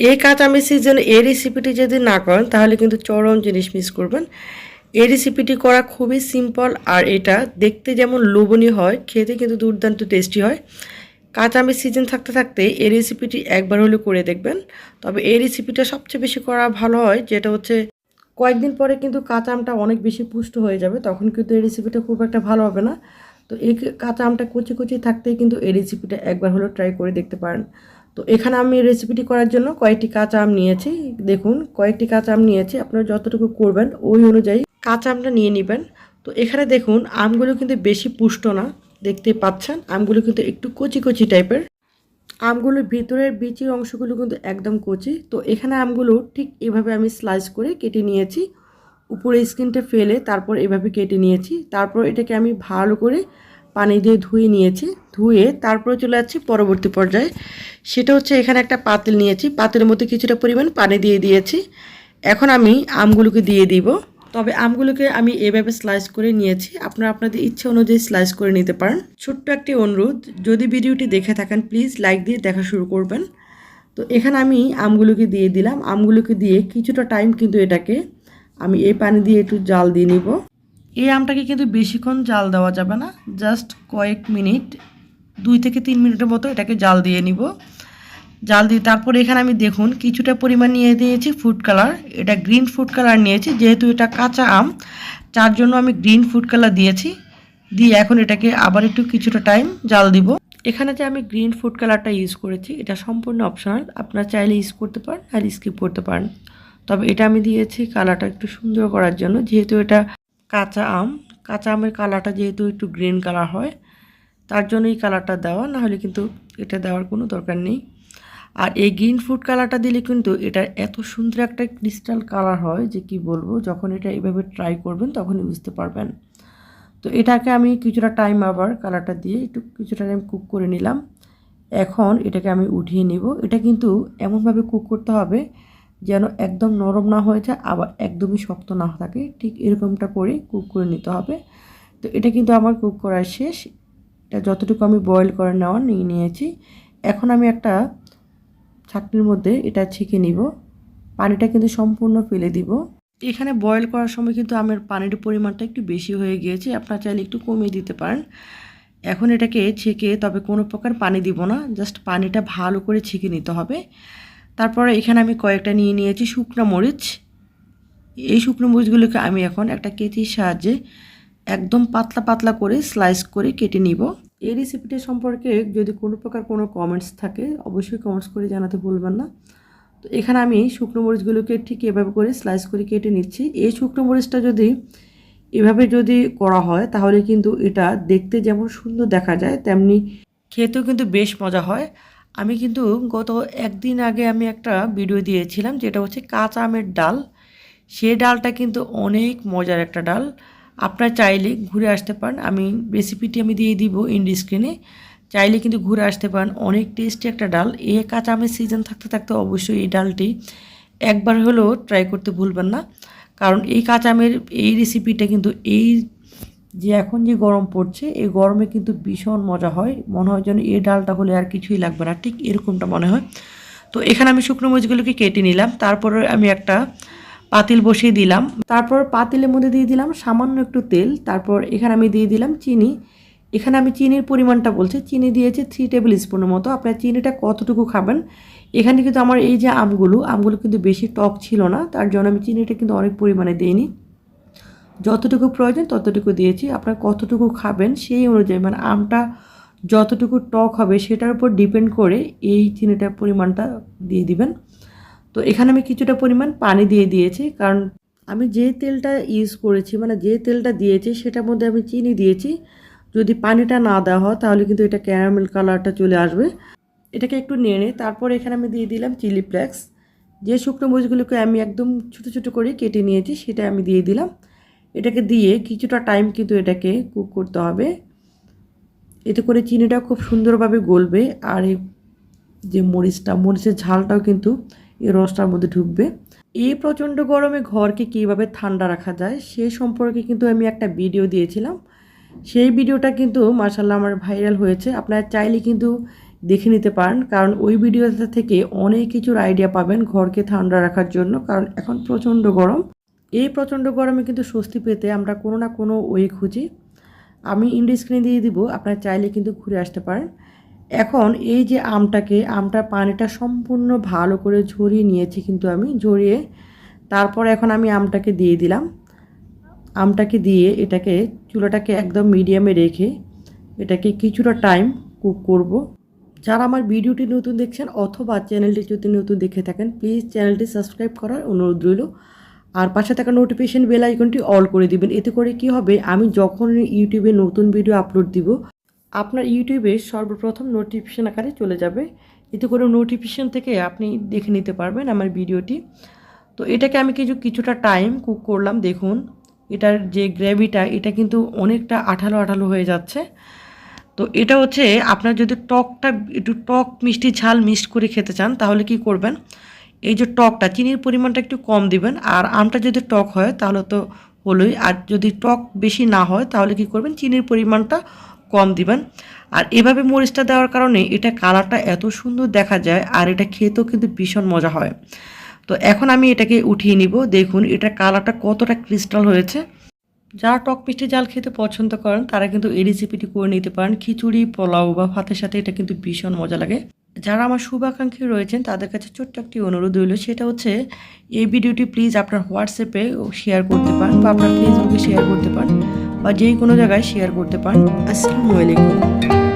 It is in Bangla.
এই কাঁচামের সিজনে এই রেসিপিটি যদি না করেন, তাহলে কিন্তু চরম জিনিস মিস করবেন। এই রেসিপিটি করা খুবই সিম্পল আর এটা দেখতে যেমন লোভনীয় হয়, খেতে কিন্তু দুর্দান্ত টেস্টি হয়। কাঁচা আমের সিজন থাকতে থাকতে এই রেসিপিটি একবার হলেও করে দেখবেন। তবে এই রেসিপিটা সবচেয়ে বেশি করা ভালো হয়, যেটা হচ্ছে কয়েকদিন পরে কিন্তু কাঁচা আমটা অনেক বেশি পুষ্ট হয়ে যাবে, তখন কিন্তু এই রেসিপিটা খুব একটা ভালো হবে না। তো এই কাঁচা আমটা কুচি কুচি থাকতেই কিন্তু এই রেসিপিটা একবার হলেও ট্রাই করে দেখতে পারেন। তো এখানে আমি রেসিপিটি করার জন্য কয়েকটি কাঁচা আম নিয়েছি। দেখুন, কয়েকটি কাঁচা আম নিয়েছি। আপনারা যতটুকু করবেন, ওই অনুযায়ী কাঁচা আমটা নিয়ে নেবেন। তো এখানে দেখুন, আমগুলো কিন্তু বেশি পুষ্ট না, দেখতে পাচ্ছেন? আমগুলো কিন্তু একটু কচি কচি টাইপের। আমগুলোর ভিতরের বিচির অংশগুলো কিন্তু একদম কচি। তো এখানে আমগুলো ঠিক এভাবে আমি স্লাইস করে কেটে নিয়েছি। উপরে স্কিনটা ফেলে তারপর এভাবে কেটে নিয়েছি। তারপর এটাকে আমি ভালো করে পানি দিয়ে ধুয়ে নিয়েছি। ধুয়ে তারপরে চলে যাচ্ছি পরবর্তী পর্যায়ে। সেটা হচ্ছে এখানে একটা পাতিল নিয়েছি। পাতিলের মধ্যে কিছুটা পরিমাণ পানি দিয়ে দিয়েছি। এখন আমি আমগুলোকে দিয়ে দিব। তবে আমগুলোকে আমি এভাবে স্লাইস করে নিয়েছি। আপনারা আপনাদের ইচ্ছা অনুযায়ী স্লাইস করে নিতে পারেন। ছোট্ট একটি অনুরোধ, যদি ভিডিওটি দেখে থাকেন প্লিজ লাইক দিয়ে দেখা শুরু করবেন। তো এখানে আমি আমগুলোকে দিয়ে দিলাম। আমগুলোকে দিয়ে কিছুটা টাইম কিন্তু এটাকে আমি এই পানি দিয়ে একটু জাল দিয়ে নিব। এই আমটাকে কিন্তু বেশিক্ষণ জাল দেওয়া যাবে না জাস্ট কয়েক মিনিট, দুই থেকে তিন মিনিটের মতো এটাকে জাল দিয়ে নিব। জাল দিয়ে তারপর এখানে আমি দেখুন কিছুটা পরিমাণ নিয়ে দিয়েছি ফুড কালার এটা গ্রিন ফুড কালার নিয়েছি, যেহেতু এটা কাঁচা আম, তার জন্য আমি গ্রিন ফুড কালার দিয়েছি। দিয়ে এখন এটাকে আবার একটু কিছুটা টাইম জাল দিব। এখানে যে আমি গ্রিন ফুড কালারটা ইউজ করেছি, এটা সম্পূর্ণ অপশনাল আপনারা চাইলে ইউজ করতে পারেন, আর স্কিপ করতে পারেন। তবে এটা আমি দিয়েছি কালারটা একটু সুন্দর করার জন্য, যেহেতু এটা কাঁচা আম। কাঁচা আমের কালারটা যেহেতু একটু গ্রিন কালার হয়, তার জন্য এই কালারটা দেওয়া না হলে কিন্তু এটা দেওয়ার কোনো দরকার নেই। আর এই গ্রিন ফুড কালারটা দিলে কিন্তু এটা এত সুন্দর একটা ক্রিস্টাল কালার হয় যে কি বলব, যখন এটা এভাবে ট্রাই করবেন তখনই বুঝতে পারবেন। তো এটাকে আমি কিছুটা টাইম আবার কালারটা দিয়ে একটু কিছুটা টাইম কুক করে নিলাম। এখন এটাকে আমি উঠিয়ে নিব। এটা কিন্তু এমনভাবে কুক করতে হবে যেন একদম নরম না হয়ে যায়, আবার একদমই শক্ত না থাকে। ঠিক এরকমটা করে কুক করে নিতে হবে। তো এটা কিন্তু আমার কুক করার শেষ। এটা যতটুকু আমি বয়েল করে নেওয়া নিয়ে নিয়েছি। এখন আমি একটা ছাকনির মধ্যে এটা ছেঁকে নিব। পানিটা কিন্তু সম্পূর্ণ ফেলে দিব। এখানে বয়েল করার সময় কিন্তু আমের পানির পরিমাণটা একটু বেশি হয়ে গিয়েছে। আপনার চাইলে একটু কমিয়ে দিতে পারেন। এখন এটাকে ছেঁকে তবে কোনো প্রকার পানি দিব না। জাস্ট পানিটা ভালো করে ছেঁকে নিতে হবে। তারপরে এখানে আমি কয়েকটা নিয়ে নিয়েছি শুকনো মরিচ। এই শুকনো মরিচগুলোকে আমি এখন একটা কেচির সাহায্যে একদম পাতলা পাতলা করে স্লাইস করে কেটে নিব। এই রেসিপিটা সম্পর্কে যদি কোনো প্রকার কোনো কমেন্টস থাকে, অবশ্যই কমেন্টস করে জানাতে ভুলবেন না। তো এখানে আমি শুকনো মরিচগুলোকে ঠিক এভাবে করে স্লাইস করে কেটে নিচ্ছি। এই শুকনো মরিচটা যদি এভাবে যদি করা হয়, তাহলে কিন্তু এটা দেখতে যেমন সুন্দর দেখা যায়, তেমনি খেতেও কিন্তু বেশ মজা হয়। আমি কিন্তু গত একদিন আগে আমি একটা ভিডিও দিয়েছিলাম, যেটা হচ্ছে কাঁচা আমের ডাল। সে ডালটা কিন্তু অনেক মজার একটা ডাল। আপনার চাইলে ঘুরে আসতে পারেন। আমি রেসিপিটি আমি দিয়ে দিব ইন্ডি স্ক্রিনে চাইলে কিন্তু ঘুরে আসতে পারেন। অনেক টেস্টি একটা ডাল। এ কাঁচা আমের সিজন থাকতে থাকতে অবশ্যই এই ডালটি একবার হলেও ট্রাই করতে ভুলবেন না। কারণ এই কাঁচা আমের এই রেসিপিটা কিন্তু এই যে এখন যে গরম পড়ছে, এই গরমে কিন্তু ভীষণ মজা হয়। মনে হয় যেন এই ডালটা হলে আর কিছুই লাগবে না, ঠিক এরকমটা মনে হয়। তো এখানে আমি শুকনো মরিচগুলোকে কেটে নিলাম, তারপরে আমি একটা পাতিল বসিয়ে দিলাম। তারপর পাতিলের মধ্যে দিয়ে দিলাম সামান্য একটু তেল, তারপর এখানে আমি দিয়ে দিলাম চিনি। এখানে আমি চিনির পরিমাণটা বলছি, চিনি দিয়েছি থ্রি টেবিল স্পুনের মতো। আপনার চিনিটা কতটুকু খাবেন? এখানে কিন্তু আমার এই যে আমগুলো আমগুলো কিন্তু বেশি টক ছিল না, তার জন্য আমি চিনিটা কিন্তু অনেক পরিমাণে দিইনি। যতটুকু প্রয়োজন, ততটুকু দিয়েছি। আপনার কতটুকু খাবেন সেই অনুযায়ী মানে আমটা যতটুকু টক হবে সেটার উপর ডিপেন্ড করে এই চিনিটার পরিমাণটা দিয়ে দিবেন। তো এখানে আমি কিছুটা পরিমাণ পানি দিয়ে দিয়েছি, কারণ আমি যে তেলটা ইউজ করেছি মানে যে তেলটা দিয়েছি সেটার মধ্যে আমি চিনি দিয়েছি। যদি পানিটা না দেওয়া হয় তাহলে কিন্তু এটা ক্যারামেল কালারটা চলে আসবে। এটাকে একটু নিই, তারপর এখানে আমি দিয়ে দিলাম চিলি ফ্লেক্স যে শুকনো মরিচগুলোকে আমি একদম ছোটো ছোটো করে কেটে নিয়েছি, সেটা আমি দিয়ে দিলাম। এটাকে দিয়ে কিছুটা টাইম কিন্তু এটাকে কুক করতে হবে। এতে করে চিনিটা খুব সুন্দরভাবে গলবে আর এই যে মরিচটা, মরিচের ঝালটাও কিন্তু এই রসটার মধ্যে ঢুকবে। এই প্রচণ্ড গরমে ঘরকে কীভাবে ঠান্ডা রাখা যায় সে সম্পর্কে কিন্তু আমি একটা ভিডিও দিয়েছিলাম। সেই ভিডিওটা কিন্তু মার্শাল্লাহ আমার ভাইরাল হয়েছে। আপনারা চাইলে কিন্তু দেখে নিতে পারেন, কারণ ওই ভিডিওটা থেকে অনেক কিছুর আইডিয়া পাবেন ঘরকে ঠান্ডা রাখার জন্য, কারণ এখন প্রচণ্ড গরম। এই প্রচণ্ড গরমে কিন্তু স্বস্তি পেতে আমরা কোনো না কোনো ওয়ে খুঁজি। আমি ইন্ডি স্ক্রিনে দিয়ে দিব, আপনারা চাইলে কিন্তু ঘুরে আসতে পারেন। এখন এই যে আমটাকে, আমটার পানিটা সম্পূর্ণ ভালো করে ঝরিয়ে নিয়েছি কিন্তু আমি, ঝরিয়ে তারপর এখন আমি আমটাকে দিয়ে দিলাম। আমটাকে দিয়ে এটাকে, চুলাটাকে একদম মিডিয়ামে রেখে এটাকে কিছুটা টাইম কুক করব। যারা আমার ভিডিওটি নতুন দেখছেন অথবা চ্যানেলটি যদি নতুন দেখে থাকেন প্লিজ চ্যানেলটি সাবস্ক্রাইব করার অনুরোধ রইল। আর পাশে থাকা নোটিফিকেশন বেল আইকনটি অল করে দিবেন। এতে করে কি হবে? আমি যখন ইউটিউবে নতুন ভিডিও আপলোড দিব, আপনার ইউটিউবে সর্বপ্রথম নোটিফিকেশন আকারে চলে যাবে। এতে করে নোটিফিকেশন থেকে আপনি দেখে নিতে পারবেন আমার ভিডিওটি তো এটাকে আমি কিছু, কিছুটা টাইম কুক করলাম, দেখুন। এটার যে গ্রেভিটা এটা কিন্তু অনেকটা আঠালো আঠালো হয়ে যাচ্ছে। তো এটা হচ্ছে, আপনার যদি টকটা, একটু টক মিষ্টি ঝাল মিক্সড করে খেতে চান, তাহলে কি করবেন? এই যে টকটা, চিনির পরিমাণটা একটু কম দিবেন, আর আমটা যদি টক হয় তাহলে তো হলোই, আর যদি টক বেশি না হয় তাহলে কি করবেন, চিনির পরিমাণটা কম দিবেন। আর এভাবে মরিচটা দেওয়ার কারণে এটা কালারটা এত সুন্দর দেখা যায়, আর এটা খেতেও কিন্তু ভীষণ মজা হয়। তো এখন আমি এটাকে উঠিয়ে নিব, দেখুন এটা কালারটা কতটা ক্রিস্টাল হয়েছে। যারা টক মিষ্টি জাল খেতে পছন্দ করেন, তারা কিন্তু এই রেসিপিটি করে নিতে পারেন। খিচুড়ি, পোলাও বা ভাতের সাথে এটা কিন্তু ভীষণ মজা লাগে। যারা আমার শুভাকাঙ্ক্ষী রয়েছেন, তাদের কাছে ছোট্ট একটি অনুরোধ রইল। সেটা হচ্ছে, এই ভিডিওটি প্লিজ আপনার হোয়াটসঅ্যাপে শেয়ার করতে পারেন বা আপনার ফেসবুকে শেয়ার করতে পারেন বা যে কোনো জায়গায় শেয়ার করতে পারেন। আসসালামু আলাইকুম।